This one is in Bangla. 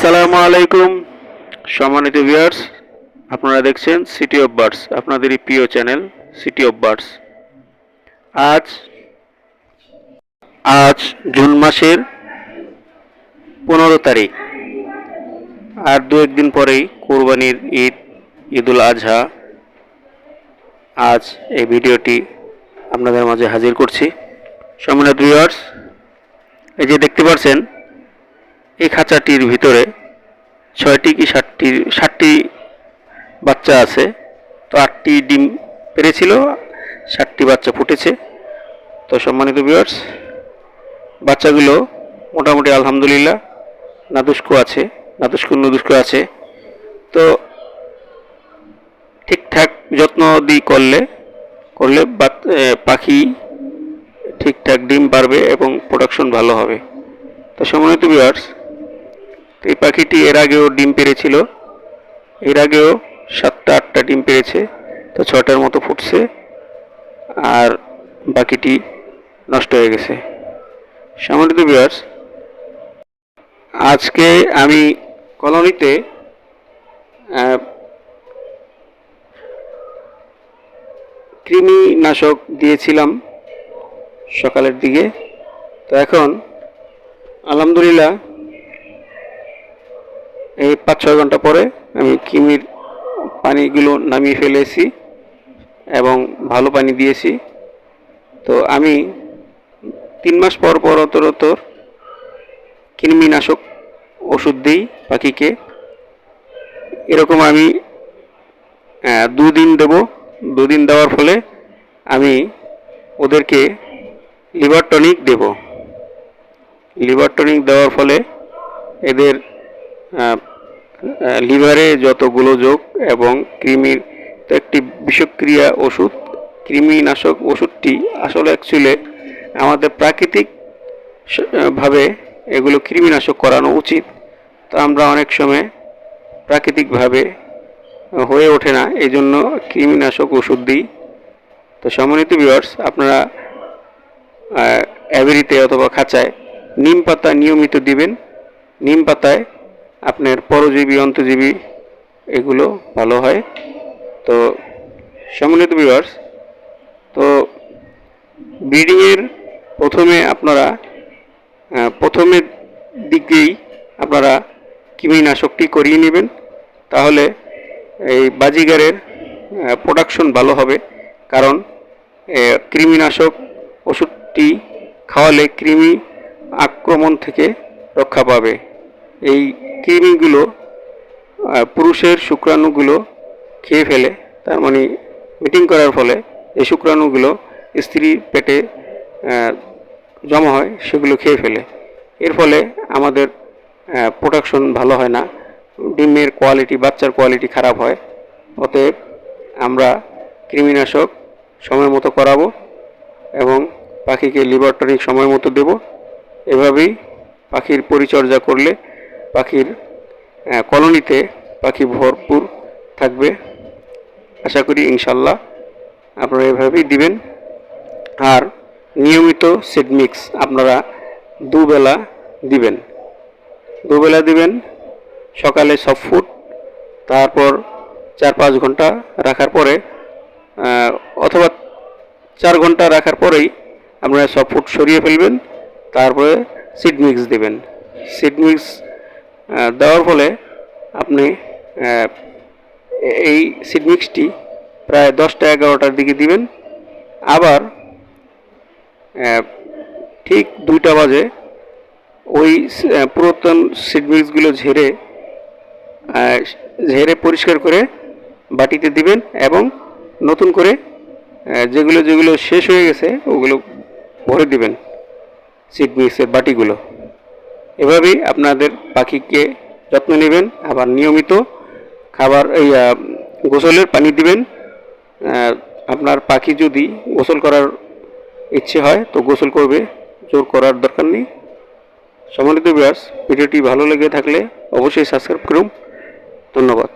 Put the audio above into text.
সালাম আলাইকুম, সম্মানিত ভিউয়ার্স আপনারা দেখছেন সিটি অফ বার্ডস আপনাদেরই প্রিয় চ্যানেল সিটি অফ বার্ডস আজ আজ জুন মাসের পনেরো তারিখ, আর দু একদিন পরেই কোরবানির ঈদ, ঈদুল আজহা। আজ এই ভিডিওটি আপনাদের মাঝে হাজির করছি। সম্মানিত ভিউয়ার্স এই যে দেখতে পাচ্ছেন এই খাঁচাটির ভিতরে ছয়টি কি ষাটটি ষাটটি বাচ্চা আছে। তো আটটি ডিম পেরেছিল ষাটটি বাচ্চা ফুটেছে। তো সম্মানিত ভিউয়ার্স বাচ্চাগুলো মোটামুটি আলহামদুলিল্লাহ নাদুস্কো আছে, নাদুস্কো, নুদুস্কো আছে। তো ঠিকঠাক যত্ন দি করলে করলে পাখি ঠিকঠাক ডিম পারবে এবং প্রোডাকশন ভালো হবে। তো সম্মানিত ভিউয়ার্স এই পাখিটি এর আগেও ডিম পেরেছিল। এর আগেও সাতটা, আটটা ডিম পেরেছে, তো ছটার মতো ফুটছে আর বাকিটি নষ্ট হয়ে গেছে। সম্মানিত ভিউয়ার্স আজকে আমি কলোনিতে কৃমিনাশক দিয়েছিলাম। সকালের দিকে। তো এখন, আলহামদুলিল্লাহ, এই পাঁচ ছয় ঘণ্টা পরে আমি কিমির পানিগুলো নামিয়ে ফেলেছি এবং ভালো পানি দিয়েছি। তো আমি তিন মাস পর পর অতর অতর কৃমিনাশক ওষুধ দিই পাখিকে। এরকম আমি দুদিন দেব। দুদিন দেওয়ার ফলে আমি ওদেরকে লিভার টনিক দেব। লিভার টনিক দেওয়ার ফলে এদের লিভারে যত গোলযোগ এবং কৃমির একটি বিষক্রিয়া ওষুধ, কৃমিনাশক ওষুধটি আসলে অ্যাকচুয়ালি আমাদের প্রাকৃতিক ভাবে এগুলো কৃমিনাশক করানো উচিত। তো আমরা অনেক সময় প্রাকৃতিকভাবে হয়ে ওঠে না এই জন্য কৃমিনাশক ওষুধ দিই। তো সম্মানিত ভিউয়ার্স আপনারা অ্যাভেরিতে অথবা খাঁচায় নিম পাতা নিয়মিত দিবেন। নিম পাতায় আপনার পরজীবী অন্তজীবী এগুলো ভালো হয়। তো সম্মানিত ভিউয়ার্স তো ব্রিডিংয়ের প্রথমে আপনারা প্রথমের দিকেই আপনারা কৃমিনাশকটি করিয়ে নেবেন। তাহলে এই বাজিগারের প্রোডাকশন ভালো হবে। কারণ কৃমিনাশক ওষুধটি খাওয়ালে কৃমি আক্রমণ থেকে রক্ষা পাবে। এই কৃমিগুলো পুরুষের শুক্রাণুগুলো খেয়ে ফেলে, তার মানে মিটিং করার ফলে এই শুক্রাণুগুলো স্ত্রীর পেটে জমা হয়, সেগুলো খেয়ে ফেলে। এর ফলে আমাদের প্রোডাকশন ভালো হয় না, ডিমের কোয়ালিটি বাচ্চার কোয়ালিটি খারাপ হয়। অতএব আমরা কৃমিনাশক সময় মতো করাবো এবং পাখিকে লিভার টনিক সময় মতো দেব। এভাবেই পাখির পরিচর্যা করলে পাখির কলোনিতে পাখি ভরপুর থাকবে। আশা করি ইনশাল্লাহ আপনারা এভাবেই দিবেন। আর নিয়মিত সিড মিক্স আপনারা দুবেলা দিবেন। দুবেলা দিবেন, সকালে সব ফুড তারপর চার পাঁচ ঘণ্টা রাখার পরে অথবা চার ঘণ্টা রাখার পরেই আপনারা সব ফুড সরিয়ে ফেলবেন, তারপরে সিড মিক্স দেবেন। সিড মিক্স দেওয়ার ফলে আপনি এই সিড মিক্সটি প্রায় দশটা এগারোটার দিকে দিবেন। আবার ঠিক দুইটা বাজে ওই পুরাতন সিড মিক্সগুলো ঝেড়ে ঝেড়ে পরিষ্কার করে বাটিতে দিবেন এবং নতুন করে যেগুলো যেগুলো শেষ হয়ে গেছে, ওগুলো ভরে দিবেন সিড মিক্সের বাটিগুলো। এভাবেই আপনাদের পাখিকে যত্ন নেবেন, আবার নিয়মিত খাবার, এই গোসলের পানি দিবেন। আপনার পাখি যদি গোসল করার ইচ্ছে হয়, তো গোসল করবে, জোর করার দরকার নেই। সম্মানিত বিয়ার্স ভিডিওটি ভালো লেগে থাকলে অবশ্যই সাবস্ক্রাইব করুন। ধন্যবাদ।